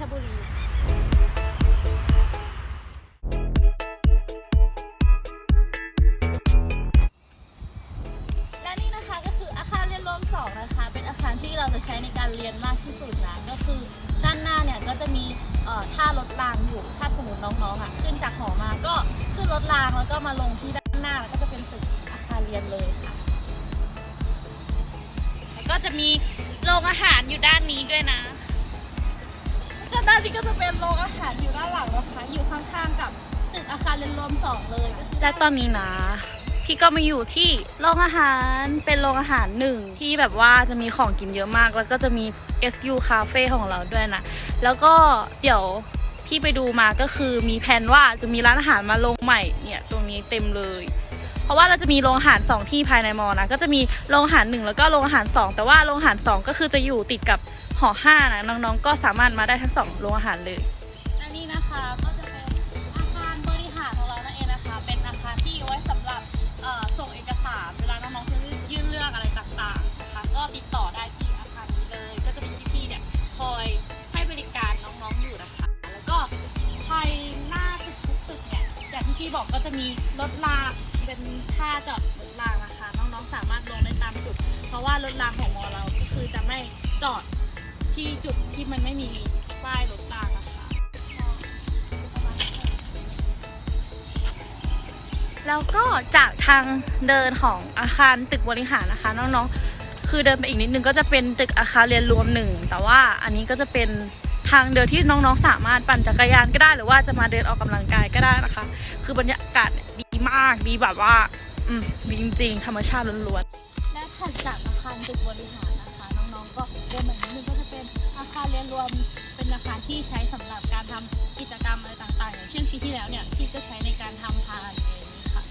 ชบุรีและนี่นะคะก็คืออาคารเรียนรวมสองนะคะเป็นอาคารที่เราจะใช้ในการเรียนมากที่สุดนะก็คือด้านหน้าเนี่ยก็จะมีเอ่อท่ารถรางอยู่ถ้าสมมติน้องๆอะขึ้นจากหอมาก็ขึ้นรถรางแล้วก็มาลงที่ด้านหน้าแล้วก็จะเป็นตึกอาคารเรียนเลยค่ะแล้วก็จะมีโรงอาหารอยู่ด้านนี้ด้วยนะ ด้านนี้ก็จะเป็นโรงอาหารอยู่ด้านหลังนะคะอยู่ข้างๆกับตึกอาคารเรียนรวมสองเลยและตอนนี้นะ พี่ก็มาอยู่ที่โรงอาหารเป็นโรงอาหารหนึ่งที่แบบว่าจะมีของกินเยอะมาก แล้วก็จะมี SU Cafe ของเราด้วยนะ แล้วก็เดี๋ยวพี่ไปดูมาก็คือมีแผนว่าจะมีร้านอาหารมาลงใหม่เนี่ยตรงนี้เต็มเลย ราะว่าเราจะมีโรงอาหาร2ที่ภายในมอนะก็จะมีโรงอาหาร1แล้วก็โรงอาหาร 2 แต่ว่าโรงอาหาร 2 ก็คือจะอยู่ติดกับหอ5นะน้องๆ ก็สามารถมาได้ทั้งสองโรงอาหารเลยและนี่นะคะก็จะเป็นอาคารบริหารของเรานั่นเองนะคะ เป็นอาคารที่ไว้สำหรับส่งเอกสารเวลาน้องๆจะยื่นเรื่องอะไรต่างๆนะคะก็ติดต่อได้ที่อาคารนี้เลย ก็จะมีพี่ๆเนี่ยคอยให้บริการน้องๆอยู่นะคะ แล้วก็ภายหน้าตึกทุกตึกเนี่ยอย่างที่พี่บอกก็จะมีรถรางเป็นท่าจอดรถรางนะคะ น้องๆสามารถลงได้ตามจุด เพราะว่ารถรางของมอเราก็คือจะไม่จอดที่จุดที่มันไม่มีป้ายรถรางนะคะ แล้วก็จากทางเดินของอาคารตึกบริหารนะคะ น้องๆ คือเดินไปอีกนิดนึงก็จะเป็นตึกอาคารเรียนรวมหนึ่งแต่ว่าอันนี้ก็จะเป็นทางเดินที่น้องๆ สามารถปั่นจักรยานก็ได้หรือว่าจะมาเดินออกกำลังกายก็ได้นะคะ คือบรรยากาศดีมากดีแบบว่า อืมจริงๆ ธรรมชาติล้วนๆ และถัดจากอาคารตึกบริหารนะคะ น้องๆ ก็เดินมาอีกนิดนึงก็จะเป็นอาคารเรียนรวม เป็นอาคารที่ใช้สำหรับการทำกิจกรรมอะไรต่างๆ อย่างเช่นปีที่แล้วเนี่ยพี่ก็ใช้ในการทำพานอะไรอย่างนี้ค่ะ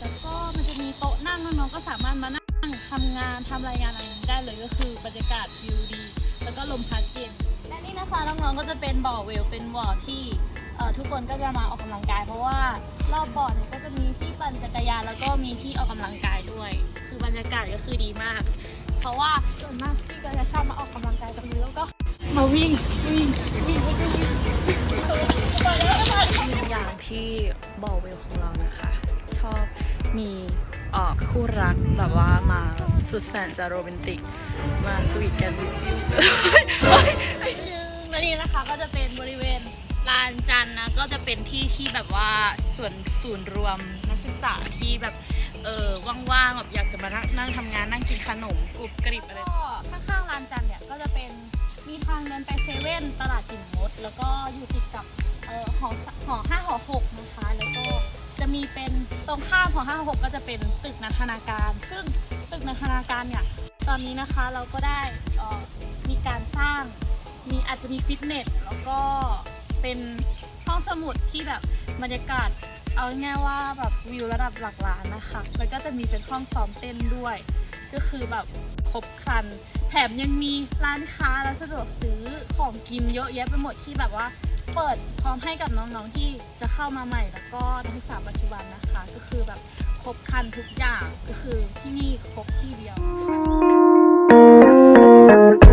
แล้วก็มันจะมีโต๊ะนั่งน้องๆ ก็สามารถมานั่งทำงานทำรายงานอะไรได้เลยก็คือบรรยากาศวิวดี แล้วก็ลมพัดเย็น และนี่นะคะน้องๆ ก็จะเป็นบ่อเวลเป็นบ่อที่ เอ่อทุกคนก็จะมาออกกำลังกาย เพราะว่ารอบบ่อเนี่ยก็จะมีที่ปั่นจักรยานแล้วก็มีที่ออกกำลังกายด้วย คือบรรยากาศก็คือดีมาก เพราะว่าส่วนมากพี่ก็จะชอบมาออกกำลังกายตรงนี้แล้วก็มาวิ่งวิ่งวิ่งวิ่งวิ่งวิ่งอย่างที่บ่อเวลของเรานะคะ ชอบมีเอ่อคู่รักแบบว่ามาสุดแสนจะโรแมนติก มาสวีทกันวิววิวและนี่นะคะก็จะเป็นบริเวณ ลานจันนะก็จะเป็นที่ที่แบบว่าส่วนศูนย์รวมนักศึกษาที่แบบเออว่างๆแบบอยากจะมานั่งนั่งทำงานนั่งกินขนมกรุบกริบอะไรก็ข้างๆลานจันเนี่ยก็จะเป็นมีทางเดินไปเซเว่นตลาดจิ๋มมด แล้วก็อยู่ติดกับเออหอหอห้าหอหกนะคะแล้วก็จะมีเป็นตรงข้ามหอห้าหกก็จะเป็นตึกนันทนาการ ซึ่งตึกนันทนาการเนี่ยตอนนี้นะคะเราก็ได้ออมีการสร้างมีอาจจะมีฟิตเนสแล้วก็ เป็นห้องสมุดที่แบบบรรยากาศ เอาง่ายว่าแบบวิวระดับหลักล้านนะคะ แล้วก็จะมีเป็นห้องซ้อมเต้นด้วย ก็คือแบบครบครัน แถมยังมีร้านค้าและสะดวกซื้อของกินเยอะแยะไปหมดที่แบบว่าเปิดพร้อมให้กับน้องๆที่จะเข้ามาใหม่ แล้วก็นักศึกษาปัจจุบันนะคะ ก็คือแบบครบครันทุกอย่างก็คือที่นี่ครบที่เดียวค่ะ